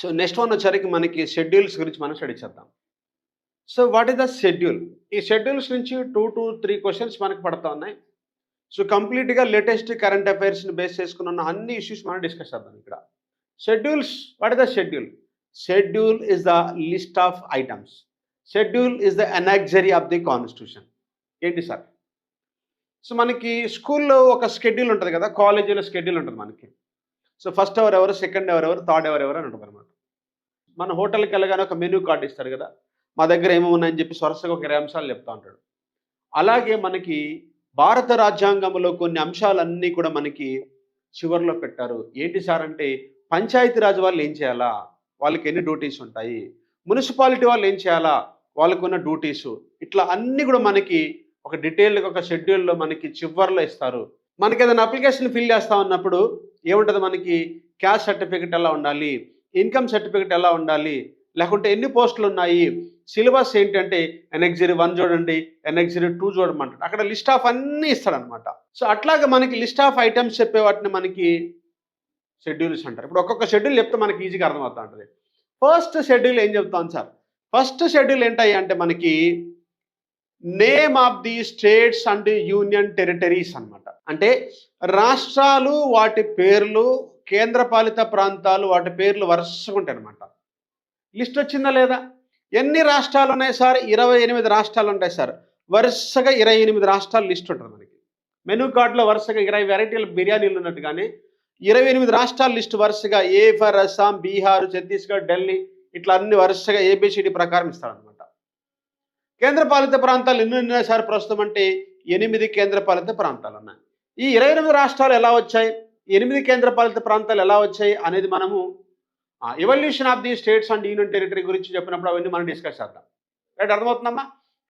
So next one వచ్చరికి మనకి schedules గురించి మనం స్టడీ చేద్దాం. So what is the schedule ఈ షెడ్యూల్స్ నుంచి టూ టు త్రీ క్వశ్చన్స్ మనకు పడతా ఉన్నాయి. సో కంప్లీట్గా లేటెస్ట్ కరెంట్ అఫైర్స్ని బేస్ చేసుకుని ఉన్న అన్ని ఇష్యూస్ మనం డిస్కస్ చేద్దాం ఇక్కడ. Schedules what is the schedule schedule is the list of items schedule is the annexure of the constitution ఏంటి సార్? సో మనకి స్కూల్లో ఒక షెడ్యూల్ ఉంటుంది కదా కాలేజీలో షెడ్యూల్ ఉంటుంది మనకి. సో ఫస్ట్ అవర్ ఎవరు సెకండ్ అవర్ ఎవరు థర్డ్ అవర్ ఎవరు అని ఉంటుంది అనమాట మన హోటల్కి వెళ్ళగానే ఒక మెనూ కార్డు ఇస్తారు కదా మా దగ్గర ఏమో ఉన్నాయని చెప్పి సొరసగా ఒక ఇరవై అంశాలు చెప్తా ఉంటాడు. అలాగే మనకి భారత రాజ్యాంగంలో కొన్ని అంశాలన్నీ కూడా మనకి చివరిలో పెట్టారు. ఏంటి సార్ అంటే పంచాయతీరాజ్ వాళ్ళు ఏం చేయాలా? వాళ్ళకి ఎన్ని డ్యూటీస్ ఉంటాయి? మున్సిపాలిటీ వాళ్ళు ఏం చేయాలా? వాళ్ళకు ఉన్న డ్యూటీస్ ఇట్లా అన్నీ కూడా మనకి ఒక డీటెయిల్గా ఒక షెడ్యూల్లో మనకి చివరిలో ఇస్తారు. మనకి ఏదైనా అప్లికేషన్ ఫిల్ చేస్తా ఉన్నప్పుడు ఏముంటుంది మనకి? క్యాష్ సర్టిఫికెట్ ఎలా ఉండాలి? ఇన్కమ్ సర్టిఫికెట్ ఎలా ఉండాలి? లేకుంటే ఎన్ని పోస్టులు ఉన్నాయి? సిలబస్ ఏంటంటే ఎన్ఎక్జిరీ వన్ చూడండి ఎన్ఎక్జిరీ టూ చూడమంటాడు. అక్కడ లిస్ట్ ఆఫ్ అన్నీ ఇస్తాడనమాట సో అట్లాగే మనకి లిస్ట్ ఆఫ్ ఐటమ్స్ చెప్పే వాటిని మనకి షెడ్యూల్స్ అంటారు. ఇప్పుడు ఒక్కొక్క షెడ్యూల్ చెప్తే మనకి ఈజీగా అర్థమవుతా ఉంటుంది ఫస్ట్ షెడ్యూల్ ఏం చెప్తాను సార్? ఫస్ట్ షెడ్యూల్ ఏంటాయి అంటే మనకి name of the states and union territories అన్నమాట. అంటే రాష్ట్రాలు వాటి పేర్లు కేంద్రపాలిత ప్రాంతాలు వాటి పేర్లు వరుసగా ఉంటాయి అనమాట లిస్ట్ వచ్చిందా లేదా? ఎన్ని రాష్ట్రాలు ఉన్నాయి సార్? ఇరవై ఎనిమిది రాష్ట్రాలు ఉంటాయి సార్. వరుసగా ఇరవై ఎనిమిది రాష్ట్రాలు లిస్ట్ ఉంటుంది మనకి. మెనూ కార్డులో వరుసగా ఇరవై వెరైటీల బిర్యానీలు ఉన్నట్టుగానే ఇరవై ఎనిమిది రాష్ట్రాల లిస్ట్ వరుసగా ఏ ఫర్ అస్సాం బీహార్ ఛత్తీస్గఢ్ ఢిల్లీ ఇట్లా అన్ని వరుసగా ఏబిసిడి ప్రకారం ఇస్తారనమాట కేంద్రపాలిత ప్రాంతాలు ఎన్ని ఉన్నాయి సార్ ప్రస్తుతం అంటే ఎనిమిది కేంద్రపాలిత ప్రాంతాలు ఉన్నాయి. ఈ ఇరవై ఎనిమిది రాష్ట్రాలు ఎలా వచ్చాయి? ఎనిమిది కేంద్రపాలిత ప్రాంతాలు ఎలా వచ్చాయి అనేది మనము evolution of the states and union territory గురించి చెప్పినప్పుడు అవన్నీ మనం డిస్కస్ చేద్దాం. రైట్ అర్థమవుతుందమ్మా?